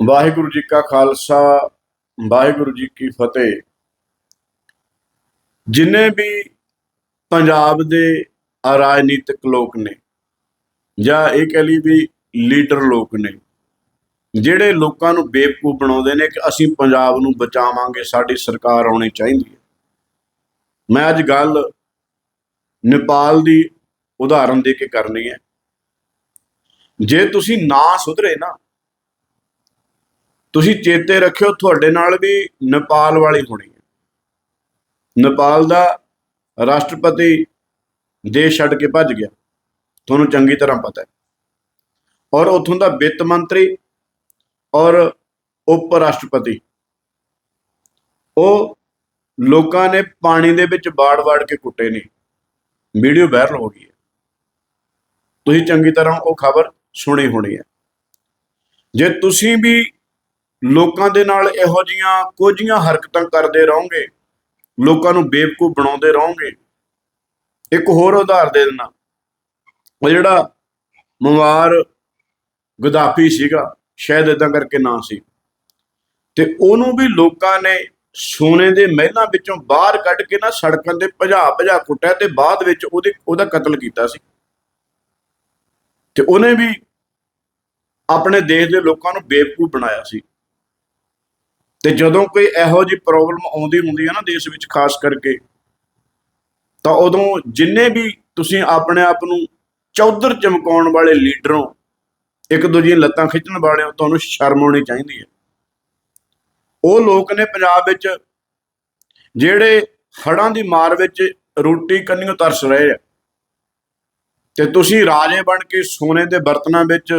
ਵਾਹਿਗੁਰੂ ਜੀ ਕਾ ਖਾਲਸਾ, ਵਾਹਿਗੁਰੂ ਜੀ ਕੀ ਫਤਿਹ। ਜਿਨੇ ਵੀ ਪੰਜਾਬ ਦੇ ਰਾਜਨੀਤਿਕ ਲੋਕ ਨੇ ਜਾਂ ਇਹ ਕਹਿ ਲਈ ਵੀ ਲੀਡਰ ਲੋਕ ਨੇ, ਜਿਹੜੇ ਲੋਕਾਂ ਨੂੰ ਬੇਵਕੂਫ ਬਣਾਉਂਦੇ ਨੇ ਕਿ ਅਸੀਂ ਪੰਜਾਬ ਨੂੰ ਬਚਾਵਾਂਗੇ, ਸਾਡੀ ਸਰਕਾਰ ਆਉਣੀ ਚਾਹੀਦੀ ਹੈ। ਮੈਂ ਅੱਜ ਗੱਲ ਨੇਪਾਲ ਦੀ ਉਦਾਹਰਨ ਦੇ ਕੇ ਕਰਨੀ ਹੈ। ਜੇ ਤੁਸੀਂ ਨਾ ਸੁਧਰੇ ਨਾ ਤੁਸੀਂ ਚੇਤੇ ਰੱਖਿਓ, ਤੁਹਾਡੇ ਨਾਲ ਵੀ ਨੇਪਾਲ ਵਾਲੀ ਹੋਣੀ ਹੈ। ਨੇਪਾਲ ਦਾ ਰਾਸ਼ਟਰਪਤੀ ਦੇਸ਼ ਛੱਡ ਕੇ ਭੱਜ ਗਿਆ। ਤੁਹਾਨੂੰ ਚੰਗੀ ਤਰ੍ਹਾਂ ਪਤਾ ਹੈ। ਔਰ ਉਥੋਂ ਦਾ ਵਿੱਤ ਮੰਤਰੀ ਔਰ ਉਪ ਰਾਸ਼ਟਰਪਤੀ, ਉਹ ਲੋਕਾਂ ਨੇ ਪਾਣੀ ਦੇ ਵਿੱਚ ਬਾੜ-ਬਾੜ ਕੇ ਕੁੱਟੇ ਨੇ। ਵੀਡੀਓ ਵਾਇਰਲ ਹੋ ਗਈ ਹੈ। ਤੁਸੀਂ ਚੰਗੀ ਤਰ੍ਹਾਂ ਉਹ ਖਬਰ ਸੁਣੀ ਹੋਣੀ ਹੈ। ਜੇ ਤੁਸੀਂ ਵੀ ਲੋਕਾਂ ਦੇ ਨਾਲ ਇਹੋ ਜੀਆਂ ਕੋਝੀਆਂ ਹਰਕਤਾਂ ਕਰਦੇ ਰਹੋਗੇ। ਲੋਕਾਂ ਨੂੰ ਬੇਵਕੂਫ ਬਣਾਉਂਦੇ ਰਹੋਗੇ। ਇੱਕ ਹੋਰ ਉਦਾਹਰਨ ਦੇ ਦਿੰਦਾ। ਉਹ ਜਿਹੜਾ ਮਵਾਰ ਗਦਾਫੀ ਸੀਗਾ, ਸ਼ਾਇਦ ਇਦਾਂ ਕਰਕੇ ਨਾਂ ਸੀ। ਤੇ ਉਹਨੂੰ ਵੀ ਲੋਕਾਂ ਨੇ ਸੋਨੇ ਦੇ ਮਹਿਲਾਂ ਵਿੱਚੋਂ ਬਾਹਰ ਕੱਢ ਕੇ ਨਾ ਸੜਕਾਂ ਤੇ ਭਜਾ ਭਜਾ ਕੁੱਟਿਆ ਤੇ ਬਾਅਦ ਵਿੱਚ ਉਹਦੇ, ਉਹਦਾ ਕਤਲ ਕੀਤਾ ਸੀ। ਤੇ ਉਹਨੇ ਵੀ ਆਪਣੇ ਦੇਸ਼ ਦੇ ਲੋਕਾਂ ਨੂੰ ਬੇਵਕੂਫ ਬਣਾਇਆ ਸੀ। ਤੇ ਜਦੋਂ ਕੋਈ ਇਹੋ ਜਿਹੀ ਪ੍ਰੋਬਲਮ ਆਉਂਦੀ ਹੁੰਦੀ ਹੈ ਨਾ ਦੇਸ਼ ਵਿੱਚ, ਖਾਸ ਕਰਕੇ, ਤਾਂ ਉਦੋਂ ਜਿੰਨੇ ਵੀ ਤੁਸੀਂ ਆਪਣੇ ਆਪ ਨੂੰ ਚੌਧਰ ਚਮਕਾਉਣ ਵਾਲੇ ਲੀਡਰੋਂ ਇੱਕ ਦੂਜੇ ਲੱਤਾਂ ਖਿੱਚਣ ਵਾਲਿਆਂ ਤੁਹਾਨੂੰ ਸ਼ਰਮ ਆਉਣੀ ਚਾਹੀਦੀ ਹੈ। ਉਹ ਲੋਕ ਨੇ ਪੰਜਾਬ ਵਿੱਚ ਜਿਹੜੇ ਹੜਾਂ ਦੀ ਮਾਰ ਵਿੱਚ ਰੋਟੀ ਕੰਨੀਓ ਤਰਸ ਰਹੇ ਆ, ਤੇ ਤੁਸੀਂ ਰਾਜੇ ਬਣ ਕੇ ਸੋਨੇ ਦੇ ਬਰਤਨਾਂ ਵਿੱਚ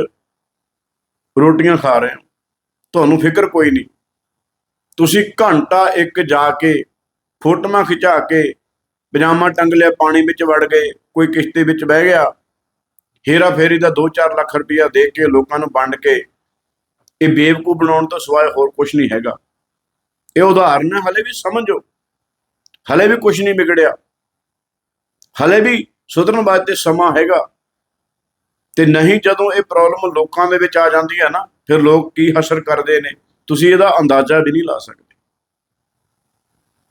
ਰੋਟੀਆਂ ਖਾ ਰਹੇ ਹੋ, ਤੁਹਾਨੂੰ ਫਿਕਰ ਕੋਈ ਨਹੀਂ। ਤੁਸੀਂ ਘੰਟਾ ਇੱਕ ਜਾ ਕੇ ਫੋਟੋਆਂ ਖਿਚਾ ਕੇ ਪਜਾਮਾ ਟੰਗ ਲਿਆ, ਪਾਣੀ ਵਿੱਚ ਵੜ ਗਏ, ਕੋਈ ਕਿਸ਼ਤੀ ਵਿੱਚ ਬਹਿ ਗਿਆ ਹੇਰਾ ਫੇਰੀ ਦਾ 2-4 ਲੱਖ ਰੁਪਇਆ ਦੇ ਕੇ ਲੋਕਾਂ ਨੂੰ ਵੰਡ ਕੇ ਇਹ ਬੇਵਕੂ ਬਣਾਉਣ ਤੋਂ ਸਿਵਾਏ ਹੋਰ ਕੁਝ ਨਹੀਂ ਹੈਗਾ। ਇਹ ਉਦਾਹਰਨ ਹੈ, ਹਲੇ ਵੀ ਸਮਝੋ। ਹਲੇ ਵੀ ਕੁਝ ਨਹੀਂ ਵਿਗੜਿਆ। ਹਲੇ ਵੀ ਸੁਧਰਨ ਵਾਸਤੇ ਸਮਾਂ ਹੈਗਾ। ਤੇ ਨਹੀਂ ਜਦੋਂ ਇਹ ਪ੍ਰੋਬਲਮ ਲੋਕਾਂ ਦੇ ਵਿੱਚ ਆ ਜਾਂਦੀ ਹੈ ਨਾ, ਫਿਰ ਲੋਕ ਕੀ ਹਸ਼ਰ ਕਰਦੇ ਨੇ? ਤੁਸੀਂ ਇਹਦਾ ਅੰਦਾਜ਼ਾ ਵੀ ਨਹੀਂ ਲਾ ਸਕਦੇ।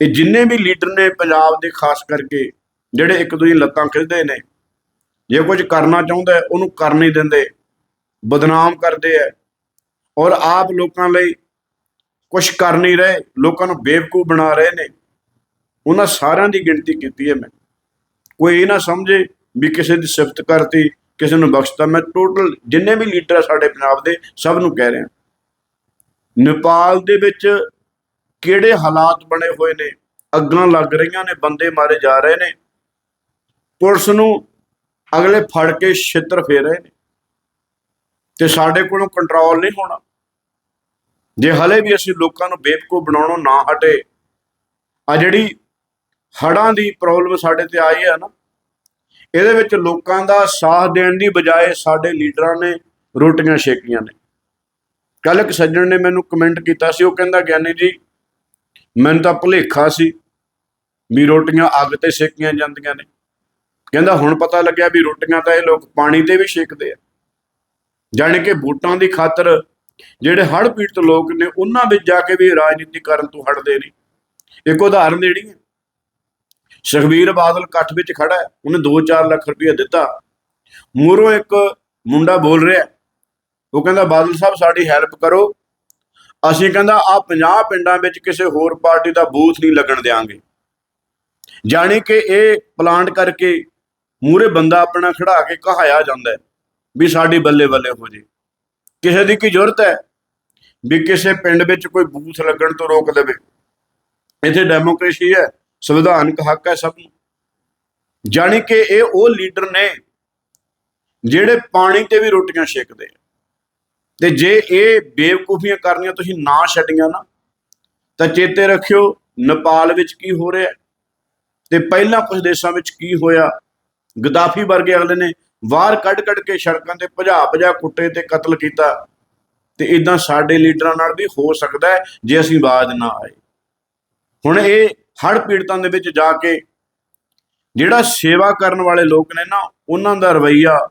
ਇਹ ਜਿੰਨੇ ਵੀ ਲੀਡਰ ਨੇ ਪੰਜਾਬ ਦੇ, ਖਾਸ ਕਰਕੇ ਜਿਹੜੇ ਇੱਕ ਦੂਜੀ ਲੱਤਾਂ ਖਿੱਚਦੇ ਨੇ, ਜੇ ਕੁਝ ਕਰਨਾ ਚਾਹੁੰਦਾ ਉਹਨੂੰ ਕਰ ਨਹੀਂ ਦਿੰਦੇ, ਬਦਨਾਮ ਕਰਦੇ ਐ ਔਰ ਆਪ ਲੋਕਾਂ ਲਈ ਕੁਝ ਕਰ ਨਹੀਂ ਰਹੇ, ਲੋਕਾਂ ਨੂੰ ਬੇਵਕੂਫ ਬਣਾ ਰਹੇ ਨੇ। ਉਹਨਾਂ ਸਾਰਿਆਂ ਦੀ ਗਿਣਤੀ ਕੀਤੀ ਹੈ ਮੈਂ। ਕੋਈ ਇਹ ਨਾ ਸਮਝੇ ਵੀ ਕਿਸੇ ਦੀ ਸਿਫਤ ਕਰਤੀ, ਕਿਸੇ ਨੂੰ ਬਖਸ਼ਤਾ। ਮੈਂ ਟੋਟਲ ਜਿੰਨੇ ਵੀ ਲੀਡਰ ਆ ਸਾਡੇ ਪੰਜਾਬ ਦੇ, ਸਭ ਨੂੰ ਕਹਿ ਰਿਹਾ। ਨੇਪਾਲ ਦੇ ਵਿੱਚ ਕਿਹੜੇ ਹਾਲਾਤ ਬਣੇ ਹੋਏ ਨੇ? ਅੱਗਾਂ ਲੱਗ ਰਹੀਆਂ ਨੇ, ਬੰਦੇ ਮਾਰੇ ਜਾ ਰਹੇ ਨੇ। ਪੁਲਿਸ ਨੂੰ ਅਗਲੇ ਫੜ ਕੇ ਛਿੱਤਰ ਫੇਰ ਰਹੇ ਨੇ। ਤੇ ਸਾਡੇ ਕੋਲੋਂ ਕੰਟਰੋਲ ਨਹੀਂ ਹੋਣਾ। ਜੇ ਹਲੇ ਵੀ ਅਸੀਂ ਲੋਕਾਂ ਨੂੰ ਬੇਵਕੂਫ ਬਣਾਉਣੋਂ ਨਾ ਹਟੇ, ਆ ਜਿਹੜੀ ਹੜਾਂ ਦੀ ਪ੍ਰੋਬਲਮ ਸਾਡੇ ਤੇ ਆਈ ਹੈ ਨਾ, ਇਹਦੇ ਵਿੱਚ ਲੋਕਾਂ ਦਾ ਸਾਥ ਦੇਣ ਦੀ ਬਜਾਏ ਸਾਡੇ ਲੀਡਰਾਂ ਨੇ ਰੋਟੀਆਂ ਛੇਕੀਆਂ ਨੇ। ਕੱਲ ਇੱਕ ਸੱਜਣ ਨੇ ਮੈਨੂੰ ਕਮੈਂਟ ਕੀਤਾ ਸੀ, ਉਹ ਕਹਿੰਦਾ, ਗਿਆਨੀ ਜੀ, ਮੈਨੂੰ ਤਾਂ ਭੁਲੇਖਾ ਸੀ ਵੀ ਰੋਟੀਆਂ ਅੱਗ ਤੇ ਸੇਕੀਆਂ ਜਾਂਦੀਆਂ ਨੇ। ਕਹਿੰਦਾ, ਹੁਣ ਪਤਾ ਲੱਗਿਆ ਵੀ ਰੋਟੀਆਂ ਤਾਂ ਇਹ ਲੋਕ ਪਾਣੀ ਤੇ ਵੀ ਛੇਕਦੇ ਆ। ਜਾਣੀ ਕਿ ਵੋਟਾਂ ਦੀ ਖਾਤਰ ਜਿਹੜੇ ਹੜ੍ਹ ਪੀੜਤ ਲੋਕ ਨੇ, ਉਹਨਾਂ ਵਿੱਚ ਜਾ ਕੇ ਵੀ ਰਾਜਨੀਤੀ ਕਰਨ ਤੋਂ ਹਟਦੇ ਨਹੀਂ ਇੱਕ ਉਦਾਹਰਨ ਦੇਣੀ ਹੈ। ਸੁਖਬੀਰ ਬਾਦਲ ਇਕੱਠ ਵਿੱਚ ਖੜਾ ਹੈ, ਉਹਨੇ 2-4 ਲੱਖ ਰੁਪਏ ਦਿੱਤਾ। ਮੂਰੋਂ ਇੱਕ ਮੁੰਡਾ ਬੋਲ ਰਿਹਾ ਉਹ ਕਹਿੰਦਾ, ਬਾਦਲ ਸਾਹਿਬ, ਸਾਡੀ ਹੈਲਪ ਕਰੋ। ਅਸੀਂ ਕਹਿੰਦਾ ਆ 50 ਪਿੰਡਾਂ ਵਿੱਚ ਕਿਸੇ ਹੋਰ ਪਾਰਟੀ ਦਾ ਬੂਥ ਨਹੀਂ ਲੱਗਣ ਦੇਾਂਗੇ ਜਾਣੀ ਕਿ ਇਹ ਪਲਾਂਟ ਕਰਕੇ ਮੂਰੇ ਬੰਦਾ ਆਪਣਾ ਖੜਾ ਕੇ ਕਹਾਇਆ ਜਾਂਦਾ ਵੀ ਸਾਡੀ ਬੱਲੇ ਬੱਲੇ ਹੋ ਜੇ। ਕਿਸੇ ਦੀ ਕੀ ਜ਼ਰੂਰਤ ਹੈ ਵੀ ਕਿਸੇ ਪਿੰਡ ਵਿੱਚ ਕੋਈ ਬੂਥ ਲੱਗਣ ਤੋਂ ਰੋਕ ਦੇਵੇ? ਇੱਥੇ ਡੈਮੋਕ੍ਰੇਸੀ ਹੈ, ਸੰਵਿਧਾਨਕ ਹੱਕ ਹੈ ਸਭ ਨੂੰ। ਜਾਣੀ ਕਿ ਇਹ ਉਹ ਲੀਡਰ ਨੇ ਜਿਹੜੇ ਪਾਣੀ ਤੇ ਵੀ ਰੋਟੀਆਂ ਛੇਕਦੇ ਆ। ਤੇ ਜੇ ਇਹ ਬੇਵਕੂਫੀਆਂ ਕਰਨੀਆਂ, ਤੁਸੀਂ ਨਾ ਛੱਡੀਆਂ ਨਾ, ਤਾਂ ਚੇਤੇ ਰੱਖਿਓ, ਨੇਪਾਲ ਵਿੱਚ ਕੀ ਹੋ ਰਿਹਾ? ਤੇ ਪਹਿਲਾਂ ਕੁਝ ਦੇਸ਼ਾਂ ਵਿੱਚ ਕੀ ਹੋਇਆ? ਗਦਾਫੀ ਵਰਗੇ ਅਗਲੇ ਨੇ ਬਾਹਰ ਕੱਢ ਕੱਢ ਕੇ ਸੜਕਾਂ ਤੇ ਭਜਾ ਭਜਾ ਕੁੱਟੇ ਤੇ ਕਤਲ ਕੀਤਾ। ਤੇ ਇਦਾਂ ਸਾਡੇ ਲੀਡਰਾਂ ਨਾਲ ਵੀ ਹੋ ਸਕਦਾ ਹੈ ਜੇ ਅਸੀਂ ਆਵਾਜ਼ ਨਾ ਆਏ। ਹੁਣ ਇਹ ਹੜ੍ਹ ਪੀੜਤਾਂ ਦੇ ਵਿੱਚ ਜਾ ਕੇ ਜਿਹੜਾ ਸੇਵਾ ਕਰਨ ਵਾਲੇ ਲੋਕ ਨੇ ਨਾ, ਉਹਨਾਂ ਦਾ ਰਵਈਆ,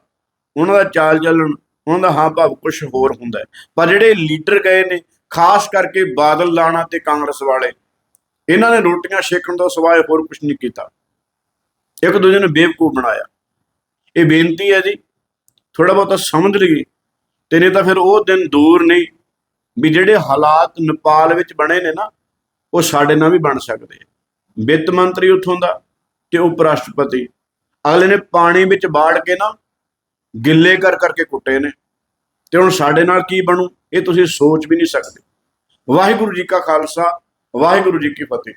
ਉਹਨਾਂ ਦਾ ਚਾਲ ਚੱਲਣ ਉਹਨਾਂ ਦਾ ਹਾਂ ਭਾਵ ਕੁਝ ਹੋਰ ਹੁੰਦਾ ਪਰ ਜਿਹੜੇ ਲੀਡਰ ਗਏ ਨੇ, ਖਾਸ ਕਰਕੇ ਬਾਦਲ ਲਾਣਾ ਤੇ ਕਾਂਗਰਸ ਵਾਲੇ, ਇਹਨਾਂ ਨੇ ਰੋਟੀਆਂ ਛੇਕਣ ਤੋਂ ਸਿਵਾਏ ਹੋਰ ਕੁਝ ਨਹੀਂ ਕੀਤਾ। ਇੱਕ ਦੂਜੇ ਨੂੰ ਬੇਵਕੂਫ ਬਣਾਇਆ। ਇਹ ਬੇਨਤੀ ਹੈ ਜੀ ਥੋੜਾ ਬਹੁਤਾ ਸਮਝ ਲਈਏ। ਤੇ ਨਹੀਂ ਤਾਂ ਫਿਰ ਉਹ ਦਿਨ ਦੂਰ ਨਹੀਂ ਵੀ ਜਿਹੜੇ ਹਾਲਾਤ ਨੇਪਾਲ ਵਿੱਚ ਬਣੇ ਨੇ ਨਾ, ਉਹ ਸਾਡੇ ਨਾਲ ਵੀ ਬਣ ਸਕਦੇ ਵਿੱਤ ਮੰਤਰੀ ਉੱਥੋਂ ਦਾ ਤੇ ਉਪ ਰਾਸ਼ਟਰਪਤੀ। ਅਗਲੇ ਨੇ ਪਾਣੀ ਵਿੱਚ ਬਾੜ ਕੇ ਨਾ ਗਿੱਲੇ ਕਰ ਕਰਕੇ ਕੁੱਟੇ ਨੇ। ਤੇ ਹੁਣ ਸਾਡੇ ਨਾਲ ਕੀ ਬਣੂ? ਇਹ ਤੁਸੀਂ ਸੋਚ ਵੀ ਨਹੀਂ ਸਕਦੇ। ਵਾਹਿਗੁਰੂ ਜੀ ਕਾ ਖਾਲਸਾ, ਵਾਹਿਗੁਰੂ ਜੀ ਕੀ ਫਤਿਹ।